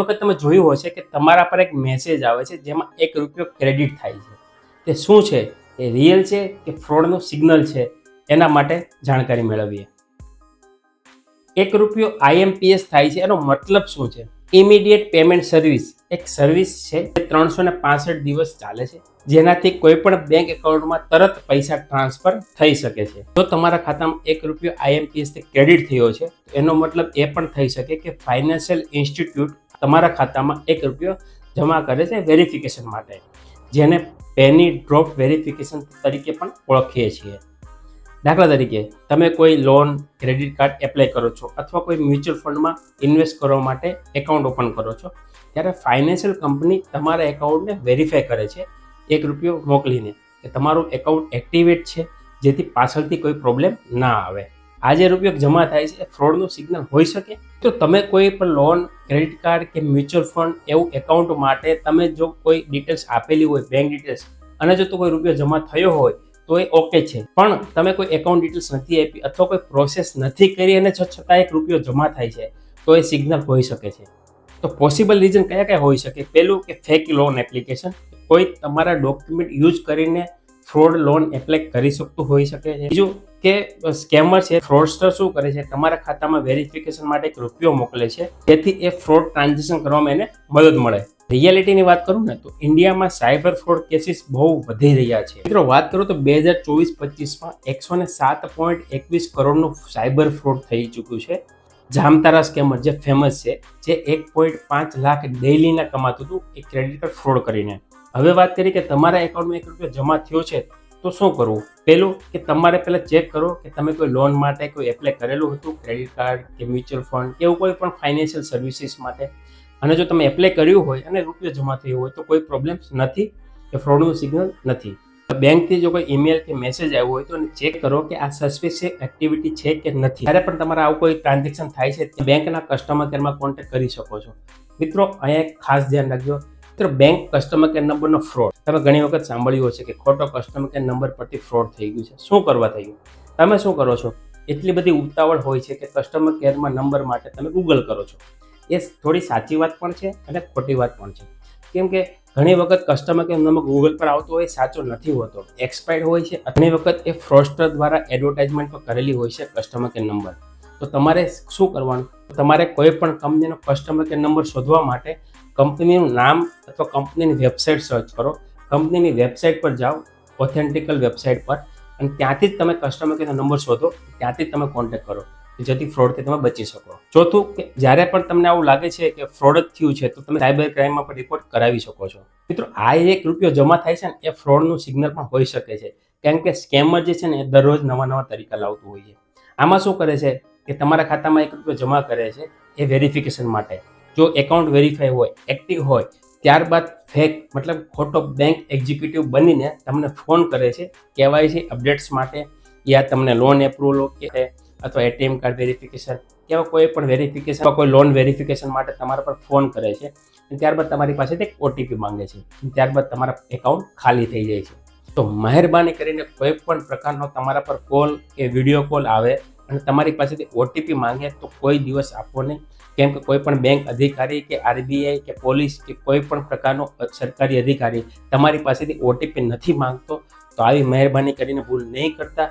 વખત તમે જોયું હશે કે તમારા પર એક મેસેજ આવે છે જેમાં એક રૂપિયો ક્રેડિટ થાય છે. તે શું છે? એ રિયલ છે કે ફ્રોડનું સિગ્નલ છે? એના માટે જાણકારી મેળવીએ. એક રૂપિયો આઈએમપીએસ થાય છે એનો મતલબ શું છે? ઇમિડિયેટ પેમેન્ટ સર્વિસ એક સર્વિસ છે જે ત્રણસો ને પાસઠ દિવસ ચાલે છે, જેનાથી કોઈ પણ બેંક એકાઉન્ટમાં તરત પૈસા ટ્રાન્સફર થઈ શકે છે. જો તમારા ખાતામાં એક રૂપિયો આઈએમપીએસથી ક્રેડિટ થયો છે એનો મતલબ એ પણ થઈ શકે કે ફાઇનાન્શિયલ ઇન્સ્ટિટ્યૂટ તમારા ખાતામાં એક રૂપિયો જમા કરે છે વેરિફિકેશન માટે, જેને પેની ડ્રોપ વેરિફિકેશન તરીકે પણ ઓળખીએ છીએ. દાખલા તરીકે, તમે કોઈ લોન ક્રેડિટ કાર્ડ એપ્લાય કરો છો અથવા કોઈ મ્યુચ્યુઅલ ફંડમાં ઇન્વેસ્ટ કરવા માટે એકાઉન્ટ ઓપન કરો છો, ત્યારે ફાઇનાન્શિયલ કંપની તમારા એકાઉન્ટને વેરીફાઈ કરે છે, એક રૂપિયો મોકલીને, કે તમારું એકાઉન્ટ એક્ટિવેટ છે, જેથી પાછળથી કોઈ પ્રોબ્લેમ ના આવે. આ જે રૂપિયો જમા થાય છે, એ ફ્રોડનું સિગ્નલ હોઈ શકે. તો તમે કોઈ પણ લોન ક્રેડિટ કાર્ડ કે મ્યુચ્યુઅલ ફંડ એવું એકાઉન્ટ માટે તમે જો કોઈ ડિટેલ્સ આપેલી હોય બેંક ડિટેલ્સ અને જો તો કોઈ રૂપિયો જમા થયો હોય, તો એ ઓકે છે. પણ તમે કોઈ એકાઉન્ટ ડિટેલ્સ નથી આપી અથવા કોઈ પ્રોસેસ નથી કરી અને છ- છતાં એક રૂપિયો જમા થાય છે, તો એ સિગ્નલ હોઈ શકે છે. તો પોસિબલ રીઝન કયા કયા હોઈ શકે? પહેલું કે ફેક લોન એપ્લિકેશન કોઈ તમારા ડોક્યુમેન્ટ યુઝ કરીને ફ્રોડ લોન એપ્લાય કરી શકતું હોઈ શકે છે. બીજું કે સ્કેમર છે ફ્રોડસ્ટર શું કરે છે, તમારા ખાતામાં વેરિફિકેશન માટે એક રૂપિયો મોકલે છે, જેથી એ ફ્રોડ ટ્રાન્ઝેક્શન કરવામાં એને મદદ મળે. રિયાલિટીની વાત કરું ને, તો ઇન્ડિયામાં સાયબર ફ્રોડ કેસીસ બહુ વધી રહ્યા છે. મિત્રો, વાત કરું તો બે હજાર ચોવીસ પચીસમાં એકસો ને સાત પોઈન્ટ એકવીસ કરોડનું સાયબર ફ્રોડ થઈ ચૂક્યું છે. જામતારા સ્કેમર જે ફેમસ છે, જે એક પોઈન્ટ પાંચ લાખ ડેઇલીના કમાતું હતું, એ ક્રેડિટ કાર્ડ ફ્રોડ કરીને. હવે વાત કરી કે તમારા એકાઉન્ટમાં એક રૂપિયો જમા થયો છે તો શું કરવું? પહેલું કે તમારે પહેલાં ચેક કરો કે તમે કોઈ લોન માટે કોઈ એપ્લાય કરેલું હતું? ક્રેડિટ કાર્ડ કે મ્યુચ્યુઅલ ફંડ કે એવું કોઈ પણ ફાઇનાન્શિયલ સર્વિસીસ માટે? અને જો તમે એપ્લાય કર્યું હોય અને રૂપિયો જમા થયો હોય તો કોઈ પ્રોબ્લેમ્સ નથી કે ફ્રોડનું સિગ્નલ નથી. બેંકથી જો કોઈ ઈમેલ કે મેસેજ આવ્યો હોય તો એને ચેક કરો કે આ સસ્પિશિયસ એક્ટિવિટી છે કે નથી. જ્યારે પણ તમારે આવું કોઈ ટ્રાન્ઝેક્શન થાય છે બેંકના કસ્ટમર કેરમાં કોન્ટેક્ટ કરી શકો છો. મિત્રો, અહીંયા એક ખાસ ધ્યાન રાખજો. મિત્રો બેંક કસ્ટમર કેર નંબરનો ફ્રોડ તમે ઘણી વખત સાંભળ્યું હશે કે ખોટો કસ્ટમર કેર નંબર પરથી ફ્રોડ થઈ ગયું છે. શું કરવા થયું તમે શું કરો છો? એટલી બધી ઉતાવળ હોય છે કે કસ્ટમર કેરમાં નંબર માટે તમે ગૂગલ કરો છો. એ થોડી સાચી વાત પણ છે અને ખોટી વાત પણ છે. કેમ કે ઘણી વખત કસ્ટમર કેર નંબર ગૂગલ પર આવતો હોય સાચો નથી હોતો. એક્સપાયર્ડ હોય છે. ઘણી વખત એ ફ્રોસ્ટર દ્વારા એડવર્ટાઇઝમેન્ટ પર કરેલી હોય છે કસ્ટમર કેર નંબર તો તમારે શું કરવાનું? તમારે કોઈ પણ કંપનીનો કસ્ટમર કેર નંબર શોધવા માટે કંપનીનું નામ અથવા કંપનીની વેબસાઇટ સર્ચ કરો. કંપનીની વેબસાઇટ પર જાઓ ઓથેન્ટિકલ વેબસાઇટ પર, અને ત્યાંથી જ તમે કસ્ટમર કેરનો નંબર શોધો, ત્યાંથી જ તમે કોન્ટેક્ટ કરો જેથી ફ્રોડથી તમે બચી શકો. ચોથું કે જ્યારે પણ તમને આવું લાગે છે કે ફ્રોડ જ થયું છે, તો તમે સાયબર ક્રાઇમમાં પણ રિપોર્ટ કરાવી શકો છો. મિત્રો, આ એક રૂપિયો જમા થાય છે ને, એ ફ્રોડનું સિગ્નલ પણ હોઈ શકે છે. કારણ કે સ્કેમર જે છે ને, એ દરરોજ નવા નવા તરીકા લાવતું હોય છે. આમાં શું કરે છે? કે તમારા ખાતામાં એક રૂપિયો જમા કરે છે, એ વેરિફિકેશન માટે. જો એકાઉન્ટ વેરીફાઈ હોય, એક્ટિવ હોય, ત્યારબાદ ફેક, મતલબ ખોટો બેંક એક્ઝિક્યુટિવ બનીને તમને ફોન કરે છે, કેવાયસી અપડેટ્સ માટે યા તમને લોન એપ્રુવલ કે અથવા એટીએમ કાર્ડ વેરિફિકેશન કે એવા કોઈ પણ વેરિફિકેશન કોઈ લોન વેરિફિકેશન માટે તમારા પર ફોન કરે છે ત્યારબાદ તમારી પાસેથી ઓટીપી માંગે છે ત્યારબાદ તમારા એકાઉન્ટ ખાલી થઈ જાય છે. તો મહેરબાની કરીને કોઈ પણ પ્રકારનો તમારા પર કોલ કે વીડિયો કોલ આવે અને તમારી પાસેથી ઓટીપી માંગે તો કોઈ દિવસ આપવો નહીં. કેમ કે કોઈ પણ બેંક અધિકારી કે આરબીઆઈ કે પોલીસ કે કોઈ પણ પ્રકારનો સરકારી અધિકારી તમારી પાસેથી ઓટીપી નથી માંગતો, તો આવી મહેરબાની કરીને ભૂલ નહીં કરતા.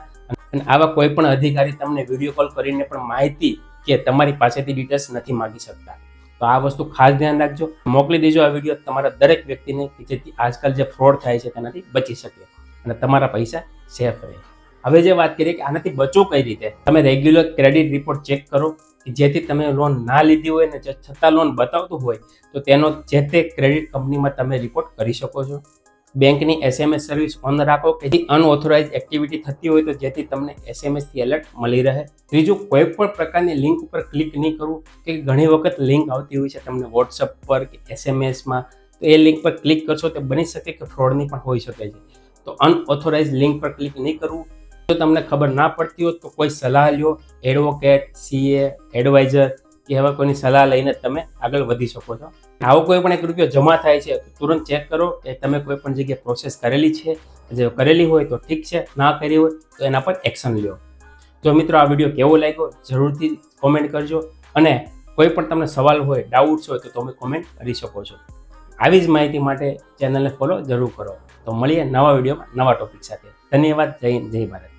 અને આવા કોઈ પણ અધિકારી તમને વીડિયો કોલ કરીને પણ માહિતી કે તમારી પાસેથી ડિટેલ્સ નથી માંગી શકતા. તો આ વસ્તુ ખાસ ધ્યાન રાખજો. મોકલી દેજો આ વીડિયો તમારા દરેક વ્યક્તિને કે જેથી આજકાલ જે ફ્રોડ થાય છે તેનાથી બચી શકે અને તમારા પૈસા સેફ રહે. હવે જે વાત કરીએ કે આનાથી બચવું કઈ રીતે? તમે રેગ્યુલર ક્રેડિટ રિપોર્ટ ચેક કરો કે જેથી તમે લોન ના લીધી હોય ને છતાં લોન બતાવતું હોય, તો તેનો જે તે ક્રેડિટ કંપનીમાં તમે રિપોર્ટ કરી શકો છો. બેંકની એસએમએસ સર્વિસ ઓન રાખો કે જે અનઓથોરાઇઝ એક્ટિવિટી થતી હોય તો જેથી તમને એસએમએસથી એલર્ટ મળી રહે. ત્રીજું કોઈ પણ પ્રકારની લિંક ઉપર ક્લિક નહીં કરવું કે ઘણી વખત લિંક આવતી હોય છે તમને વોટ્સઅપ પર કે એસએમએસમાં તો એ લિંક પર ક્લિક કરશો તો બની શકે કે ફ્રોડની પણ હોઈ શકે છે. તો અનઓથોરાઇઝ લિંક પર ક્લિક નહીં કરવું. જો તમને ખબર ના પડતી હોય તો કોઈ સલાહ લ્યો એડવોકેટ સીએ એડવાઇઝર કે એવા કોઈની સલાહ લઈને તમે આગળ વધી શકો છો. આવો કોઈ પણ એક રૂપિયો જમા થાય છે તુરંત ચેક કરો કે તમે કોઈ પણ જગ્યાએ પ્રોસેસ કરેલી છે. જો કરેલી હોય તો ઠીક છે, ના કરી હોય તો એના પર એક્શન લ્યો. તો મિત્રો, આ વીડિયો કેવો લાગ્યો? જરૂરથી કોમેન્ટ કરજો અને કોઈ પણ તમને સવાલ હોય ડાઉટ્સ હોય, તો તમે કોમેન્ટ કરી શકો છો. આવી જ માહિતી માટે ચેનલને ફોલો જરૂર કરો. તો મળીએ નવા વિડીયોમાં નવા ટોપિક સાથે. ધન્યવાદ. જય જય ભારત.